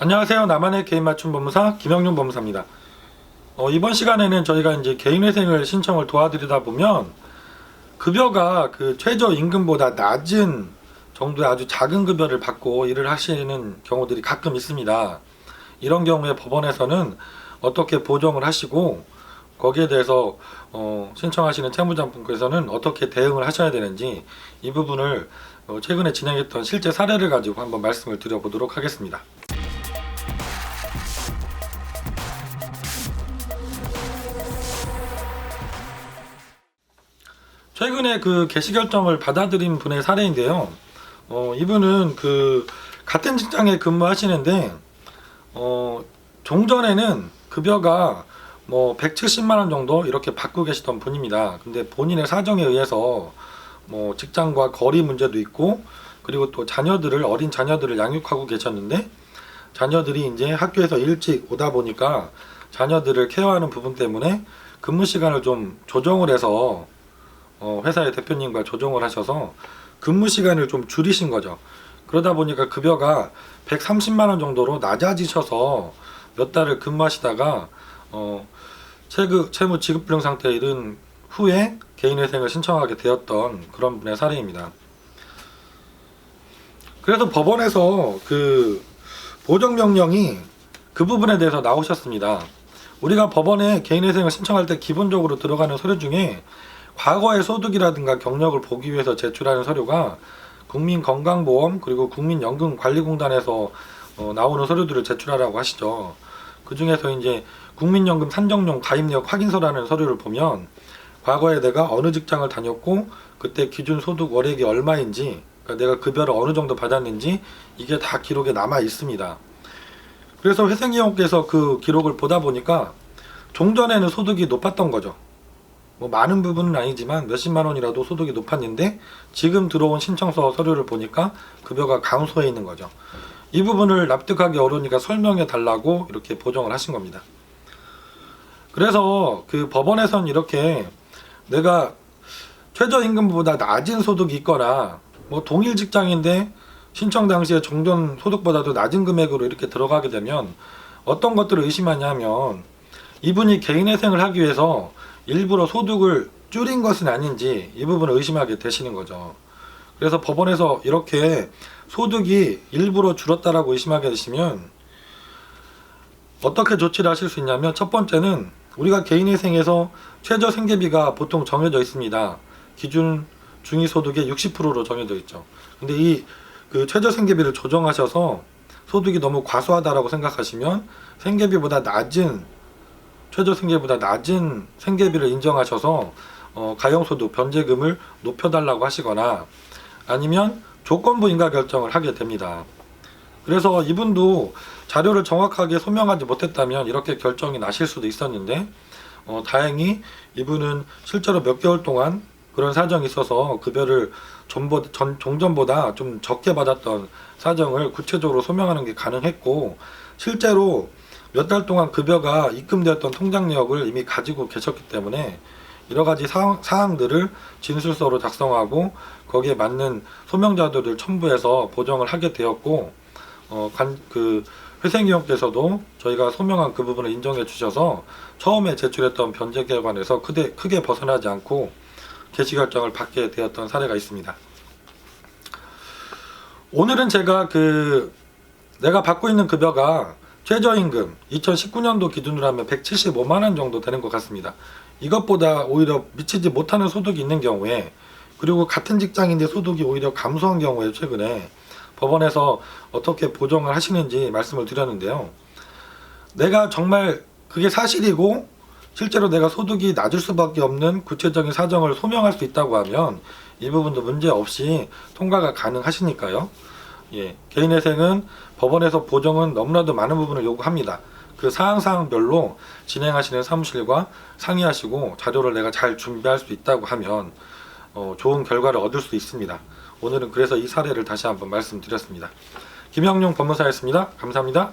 안녕하세요. 나만의 개인 맞춤 법무사 김영용 법무사입니다. 어, 이번 시간에는 저희가 이제 개인회생을 신청을 도와드리다 보면 급여가 그 최저 임금보다 낮은 정도의 아주 작은 급여를 받고 일을 하시는 경우들이 가끔 있습니다. 이런 경우에 법원에서는 어떻게 보정을 하시고 거기에 대해서 어, 신청하시는 채무자 분께서는 어떻게 대응을 하셔야 되는지 이 부분을 어, 최근에 진행했던 실제 사례를 가지고 한번 말씀을 드려보도록 하겠습니다. 최근에 그 개시 결정을 받아들인 분의 사례인데요. 어, 이분은 그 같은 직장에 근무하시는데 어, 종전에는 급여가 뭐 170만 원 정도 이렇게 받고 계시던 분입니다. 근데 본인의 사정에 의해서 뭐 직장과 거리 문제도 있고 그리고 또 자녀들을 어린 자녀들을 양육하고 계셨는데 자녀들이 이제 학교에서 일찍 오다 보니까 자녀들을 케어하는 부분 때문에 근무 시간을 좀 조정을 해서 어, 회사의 대표님과 조정을 하셔서 근무 시간을 좀 줄이신 거죠. 그러다 보니까 급여가 130만 원 정도로 낮아지셔서 몇 달을 근무하시다가 어, 채그, 채무 지급 불능 상태에 이른 후에 개인회생을 신청하게 되었던 그런 분의 사례입니다. 그래서 법원에서 그 보정 명령이 그 부분에 대해서 나오셨습니다. 우리가 법원에 개인회생을 신청할 때 기본적으로 들어가는 서류 중에 과거의 소득이라든가 경력을 보기 위해서 제출하는 서류가 국민건강보험 그리고 국민연금관리공단에서 어, 나오는 서류들을 제출하라고 하시죠. 그 중에서 이제 국민연금 산정용 가입력 확인서라는 서류를 보면 과거에 내가 어느 직장을 다녔고 그때 기준 소득 월액이 얼마인지 그러니까 내가 급여를 어느 정도 받았는지 이게 다 기록에 남아 있습니다. 그래서 회생이용께서 그 기록을 보다 보니까 종전에는 소득이 높았던 거죠. 뭐 많은 부분은 아니지만 몇십만 원이라도 소득이 높았는데 지금 들어온 신청서 서류를 보니까 급여가 감소해 있는 거죠. 이 부분을 납득하기 어려우니까 설명해 달라고 이렇게 보정을 하신 겁니다. 그래서 그 법원에선 이렇게 내가 최저임금보다 낮은 소득이 있거나 뭐 동일 직장인데 신청 당시에 종전 소득보다도 낮은 금액으로 이렇게 들어가게 되면 어떤 것들을 의심하냐면 이분이 개인 회생을 하기 위해서 일부러 소득을 줄인 것은 아닌지 이 부분을 의심하게 되시는 거죠. 그래서 법원에서 이렇게 소득이 일부러 줄었다라고 의심하게 되시면 어떻게 조치를 하실 수 있냐면 첫 번째는 우리가 개인회생에서 최저 생계비가 보통 정해져 있습니다. 기준 중위소득의 60%로 정해져 있죠. 근데 이 그 최저 생계비를 조정하셔서 소득이 너무 과소하다라고 생각하시면 생계비보다 낮은 최저 생계보다 낮은 생계비를 인정하셔서 어, 가용소득 변제금을 높여달라고 하시거나 아니면 조건부 인가 결정을 하게 됩니다. 그래서 이분도 자료를 정확하게 소명하지 못했다면 이렇게 결정이 나실 수도 있었는데 어, 다행히 이분은 실제로 몇 개월 동안 그런 사정이 있어서 급여를 전보, 전, 종전보다 좀 적게 받았던 사정을 구체적으로 소명하는 게 가능했고 실제로 몇 달 동안 급여가 입금되었던 통장력을 이미 가지고 계셨기 때문에 여러 가지 사항, 사항들을 진술서로 작성하고 거기에 맞는 소명자들을 첨부해서 보정을 하게 되었고 어, 관, 그 회생위원께서도 저희가 소명한 그 부분을 인정해 주셔서 처음에 제출했던 변제 결과에서 크게, 크게 벗어나지 않고 개시 결정을 받게 되었던 사례가 있습니다. 오늘은 제가 그 내가 받고 있는 급여가 최저임금 2019년도 기준으로 하면 175만 원 정도 되는 것 같습니다. 이것보다 오히려 미치지 못하는 소득이 있는 경우에 그리고 같은 직장인데 소득이 오히려 감소한 경우에 최근에 법원에서 어떻게 보정을 하시는지 말씀을 드렸는데요. 내가 정말 그게 사실이고 실제로 내가 소득이 낮을 수밖에 없는 구체적인 사정을 소명할 수 있다고 하면 이 부분도 문제 없이 통과가 가능하시니까요. 예, 개인회생은 법원에서 보정은 너무나도 많은 부분을 요구합니다. 그 사항 사항별로 진행하시는 사무실과 상의하시고 자료를 내가 잘 준비할 수 있다고 하면 어, 좋은 결과를 얻을 수 있습니다. 오늘은 그래서 이 사례를 다시 한번 말씀드렸습니다. 김영용 법무사였습니다. 감사합니다.